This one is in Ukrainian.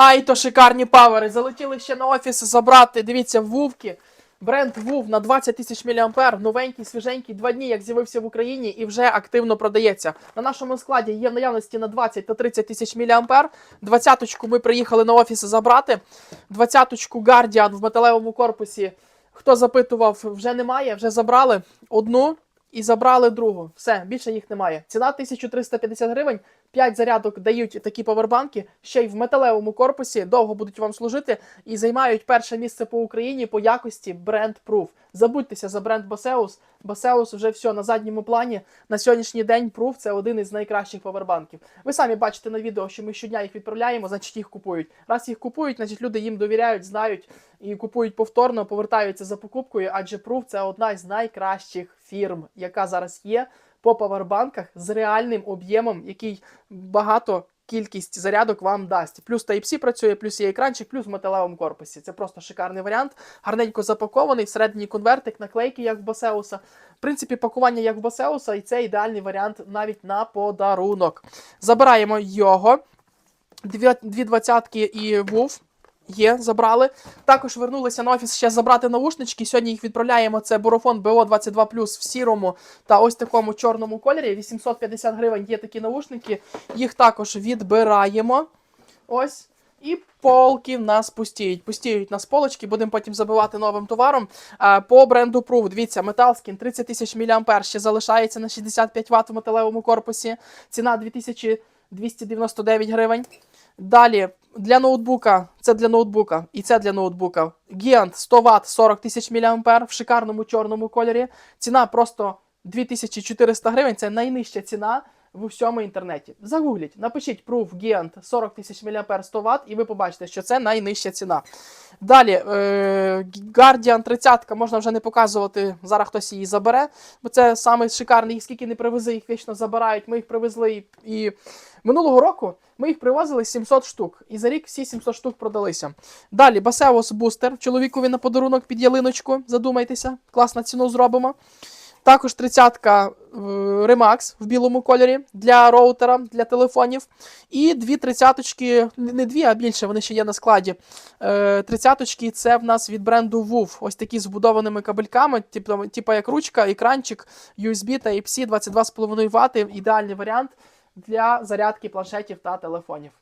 Ай, то шикарні павери. Залетіли ще на офіс забрати. Дивіться, вувки. Бренд Вув на 20 тисяч мА, новенький, свіженький, два дні, як з'явився в Україні, і вже активно продається. На нашому складі є в наявності на 20 та 30 тисяч мА. Двадцяточку ми приїхали на офіс забрати. Двадцяточку Guardian в металевому корпусі. Хто запитував, вже немає, вже забрали одну і забрали другу. Все, більше їх немає. Ціна 1350 гривень. 5 зарядок дають такі павербанки, ще й в металевому корпусі, довго будуть вам служити і займають перше місце по Україні по якості бренд Proof. Забудьтеся за бренд Boseus. Boseus вже все на задньому плані. На сьогоднішній день Proof це один із найкращих павербанків. Ви самі бачите на відео, що ми щодня їх відправляємо, значить їх купують. Раз їх купують, значить люди їм довіряють, знають і купують повторно, повертаються за покупкою, адже Proof це одна з найкращих фірм, яка зараз є по павербанках з реальним об'ємом, який багато кількість зарядок вам дасть. Плюс Type-C працює, плюс є екранчик, плюс в металевому корпусі. Це просто шикарний варіант. Гарненько запакований, всередині конвертик, наклейки, як в Босеуса. В принципі, пакування як в Босеуса, і це ідеальний варіант навіть на подарунок. Забираємо його. Дві двадцятки і вув. Є, забрали. Також вернулися на офіс ще забрати наушнички. Сьогодні їх відправляємо. Це Бурофон BO22 в сірому та ось такому чорному кольорі. 850 гривень є такі наушники. Їх також відбираємо. Ось. І полки в нас пустіють. Пустіють нас полочки, будемо потім забивати новим товаром. По бренду Proof, дивіться, Metalskin 30 тисяч мА ще залишається на 65 Вт в металевому корпусі. Ціна 2299 гривень. Далі для ноутбука, це для ноутбука і це для ноутбука. Гіант 100 Вт 40 тисяч мА в шикарному чорному кольорі. Ціна просто 2400 гривень. Це найнижча ціна в усьому інтернеті. Загугліть, напишіть Proof Гіант 40 тисяч мА 100 Вт, і ви побачите, що це найнижча ціна. Далі, е, Guardian 30 можна вже не показувати, зараз хтось її забере, бо це саме шикарний, скільки не привези, їх вічно забирають. Ми їх привезли і, минулого року ми їх привозили 700 штук. І за рік всі 700 штук продалися. Далі, Baseos Booster. Чоловікові на подарунок під ялиночку. Задумайтеся, класно ціну зробимо. Також 30-ка Remax в білому кольорі для роутера, для телефонів. І дві тридцяточки, не дві, а більше, вони ще є на складі. Е, Тридцяточки це в нас від бренду WUF. Ось такі з вбудованими кабельками, типу, типу як ручка, екранчик, USB та Type-C 22,5 Вт. Ідеальний варіант для зарядки планшетів та телефонів.